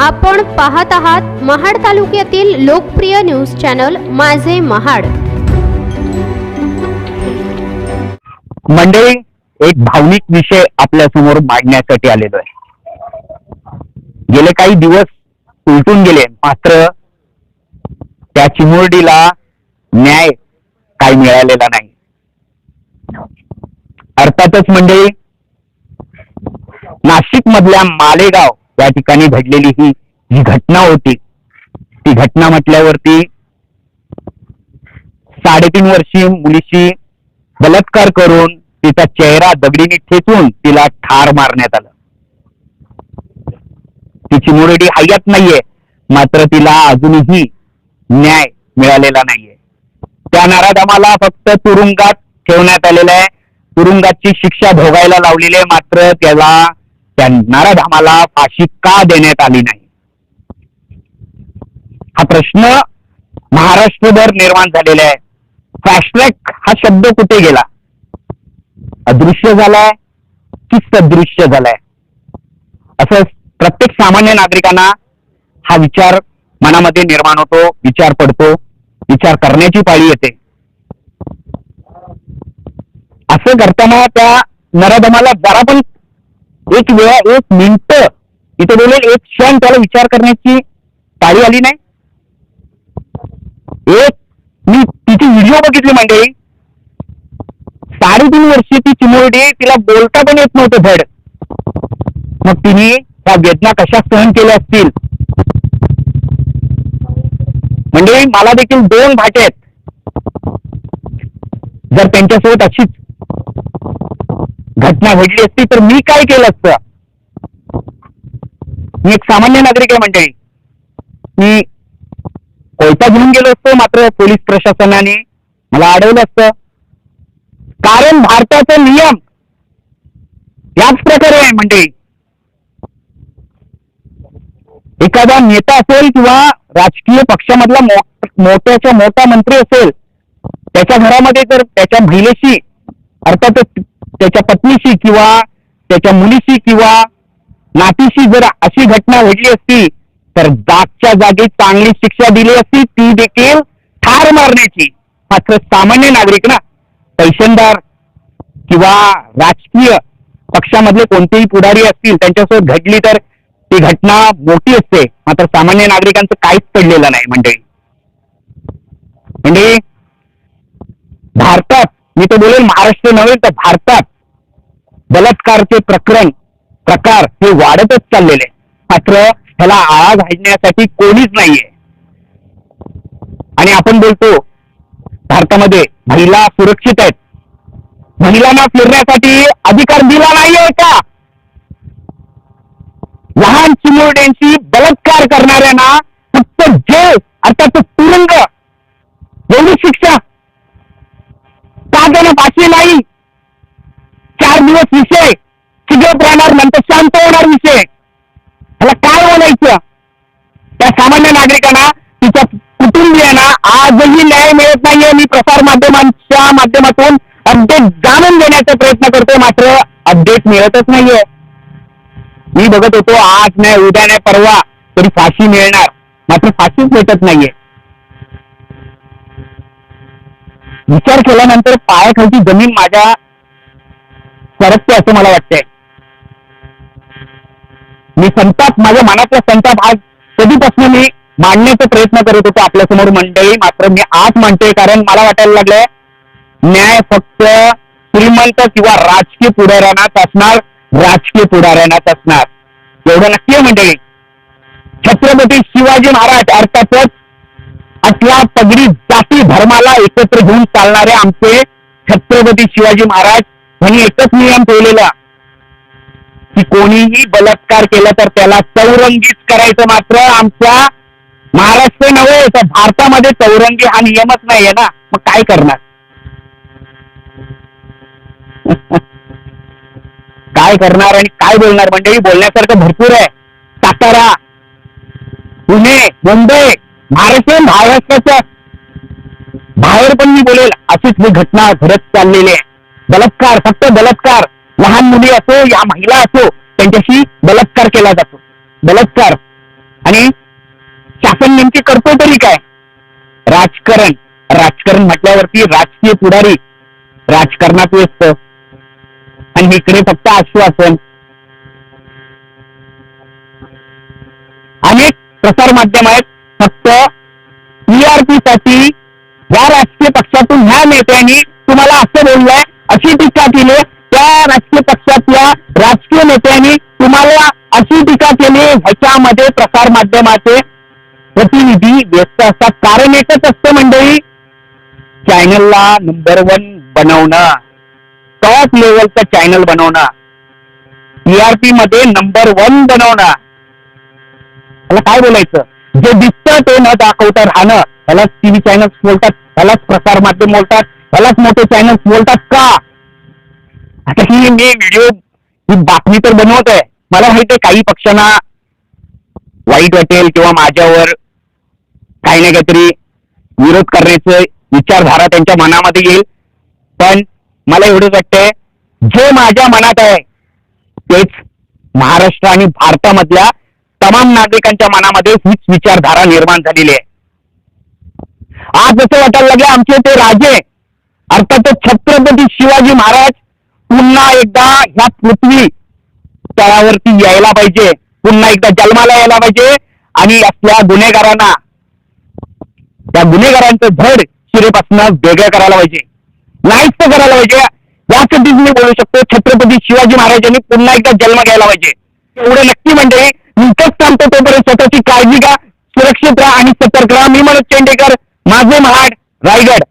आपण पाहत आहात महाड तालुक्यातील लोकप्रिय न्यूज चॅनल माझे महाड. मंडळी एक भावनिक विषय आपल्यासमोर मांडण्यासाठी आलेलो आहे. गेले काही दिवस उलटून गेले मात्र त्या चिमुरडीला न्याय काही मिळालेला नाही. अर्थातच मंडळी नाशिक मधल्या मालेगाव त्या ठिकाणी घडलेली ही जी घटना होती. ती घटना म्हटल्यावरती साडेतीन वर्षी मुलीशी बलात्कार करून तिचा चेहरा दगडीने ठेचून तिला ठार मारण्यात आलं. तिची मुरडी हयात नाहीये मात्र तिला अजूनही न्याय मिळालेला नाहीये. त्या नराधमाला फक्त तुरुंगात ठेवण्यात आलेलं आहे. तुरुंगाची शिक्षा भोगायला लावलेली आहे मात्र त्याला त्या नराधमाला फाशी का देण्यात आली नाही? हा प्रश्न महाराष्ट्रभर निर्माण झालेला आहे. फास्ट ट्रॅक हा शब्द कुठे गेला? अदृश्य झालाय की सदृश्य झालाय? असं प्रत्येक सामान्य नागरिकांना हा विचार मनामध्ये निर्माण होतो विचार पडतो विचार करण्याची पाळी येते. असं करताना त्या नराधमाला जरा पण एक वेळा एक मिनिट इथे बोलेल एक क्षण त्याला विचार करण्याची पाळी आली नाही. एक मी तिची व्हिडिओ बघितली मंडळी. साडेतीन वर्षी ती चिमुरडी तिला बोलता पण येत नव्हतं धड. मग तिने त्या वेदना कशा सहन केल्या असतील? म्हणजे मला देखील दोन भाटे आहेत. जर त्यांच्यासोबत अशीच घटना घडली असती तर मी काय केलं असतं? मी एक सामान्य नागरिक आहे मंडळी मी कोयता घेऊन गेलो असतो मात्र पोलीस प्रशासनाने मला अडवलं असतं. कारण भारताचा नियम याच प्रकारे आहे मंडळी एखादा नेता असेल किंवा राजकीय पक्षामधला मोठ्याच्या मोठा मंत्री असेल त्याच्या घरामध्ये जर त्याच्या महिलेशी अर्थातच त्याच्या पत्नीशी किंवा त्याच्या मुलीशी किंवा नातीशी जर अशी घटना घडली असती तर जागच्या जागी चांगली शिक्षा दिली असती ती देखील ठार मारण्याची. मात्र सामान्य नागरिक ना पैशनदार किंवा राजकीय पक्षामधले कोणतेही पुढारी असतील त्यांच्यासोबत घडली तर ती घटना मोठी असते. मात्र सामान्य नागरिकांचं काहीच पडलेलं नाही मंडळी. म्हणजे भारतात मी तर बोलेल महाराष्ट्र नव्हे तर भारतात बलात्कारचे प्रकरण प्रकार हे वाढतच चाललेले. मात्र ह्याला आळा घालण्यासाठी कोणीच नाहीये. आणि आपण बोलतो भारतामध्ये महिला सुरक्षित आहेत. महिलांना फिरण्यासाठी अधिकार दिला नाहीये का? लहान चिमुरड्यांशी बलात्कार करणाऱ्यांना फक्त जेल अर्थात तुरुंग एवढी शिक्षा का त्यांना फाशी नाही चार दिवस विषय. चिघळत राहणार नंतर शांत होणार विषय. त्याला काय बोलायचं? त्या सामान्य नागरिकांना तिच्या कुटुंबियांना आजही न्याय मिळत नाहीये. मी प्रसार माध्यमांच्या माध्यमातून अपडेट जाणून देण्याचा प्रयत्न करतोय. मात्र अपडेट मिळतच नाहीये. मी बघत होतो आज नाही उद्या नाही परवा तरी फाशी मिळणार. मात्र फाशीच भेटत नाहीये. विचार केल्यानंतर पायाखालची जमीन माझ्या सरकते असं मला वाटतंय. मी संताप माझ्या मनातला संताप आज कधीपासून मी मांडण्याचा प्रयत्न करत होतो आपल्यासमोर मंडळी. मात्र मी आज मांडतोय कारण मला वाटायला लागलंय न्याय फक्त श्रीमंत किंवा राजकीय पुढाऱ्यांनाच असणार राजकीय पुढाऱ्यांनाच असणार. एवढं नक्की मंडळी. छत्रपती शिवाजी महाराज अर्थातच अठरा पगडी जाती धर्माला एकत्र घेऊन चालणारे आमचे छत्रपती शिवाजी महाराज यांनी एकच नियम ठेवलेला की कोणीही बलात्कार केला तर त्याला चौरंगीच करायचं मात्र आमच्या महाराष्ट्र नव्हे तर भारतामध्ये चौरंगी हा नियमच नाहीये ना. मग काय करणार? काय करणार आणि काय बोलणार? मंडळी बोलण्यासारखं भरपूर आहे. सातारा पुणे मुंबई महाराष्ट्र महाराष्ट्राच्या बाहेर पण मी बोलेल. अशीच ही घटना घडत चाललेली आहे. बलात्कार फक्त बलात्कार. लहान मुली असो या महिला असो त्यांच्याशी बलात्कार केला जातो. बलात्कार. आणि शासन नेमके करतो तरी काय? राजकारण. राजकारण म्हटल्यावरती राजकीय पुढारी राजकारणात व्यस्त. आणि इकडे फक्त आश्वासन. अनेक प्रसार माध्यम आहेत. फक्त टीआरपी साठी या राजकीय पक्षातून ह्या नेत्यांनी तुम्हाला असं बोललंय अशी टीका केली. त्या राजकीय पक्षातल्या राजकीय नेत्यांनी तुम्हाला अशी टीका केली ह्याच्यामध्ये प्रसार माध्यमाचे प्रतिनिधी व्यस्त असतात. कारण एकच असतं मंडळी चॅनलला नंबर वन बनवणं टॉप लेवलचं चॅनल बनवणं टीआरपी मध्ये नंबर वन बनवणं. त्याला काय बोलायचं? जे दिसतं ते न दाखवता राहणं. त्यालाच टीव्ही चॅनल्स बोलतात त्यालाच प्रसार माध्यम बोलतात. त्यालाच मोठे चॅनल्स बोलतात का? आता ही मी व्हिडिओ ही बातमी तर बनवत आहे. मला माहिती आहे काही पक्षांना वाईट वाटेल किंवा माझ्यावर काही ना काहीतरी विरोध करण्याचं विचारधारा त्यांच्या मनामध्ये येईल. पण मला एवढंच वाटतंय जे माझ्या मनात आहे तेच महाराष्ट्र आणि भारतामधल्या तमाम नागरिकांच्या मनामध्ये हीच विचारधारा निर्माण झालेली आहे. आज जसं वाटायला लागले आमचे ते राजे अर्थातच छत्रपती शिवाजी महाराज पुन्हा एकदा ह्या पृथ्वी तळावरती यायला पाहिजे. पुन्हा एकदा जन्माला यायला पाहिजे. आणि आपल्या गुन्हेगारांना त्या गुन्हेगारांचं धड शिरेपासून वेगळं करायला पाहिजे. नाहीच तर करायला पाहिजे. यासाठीच मी बोलू शकतो छत्रपती शिवाजी महाराजांनी पुन्हा एकदा जन्म घ्यायला पाहिजे. एवढं नक्की म्हणजे इथंच थांबतो तोपर्यंत स्वतःची काळजी घ्या सुरक्षित राहा आणि सतर्क राहा. मी म्हणत चेंडेकर माझे महाड रायगड.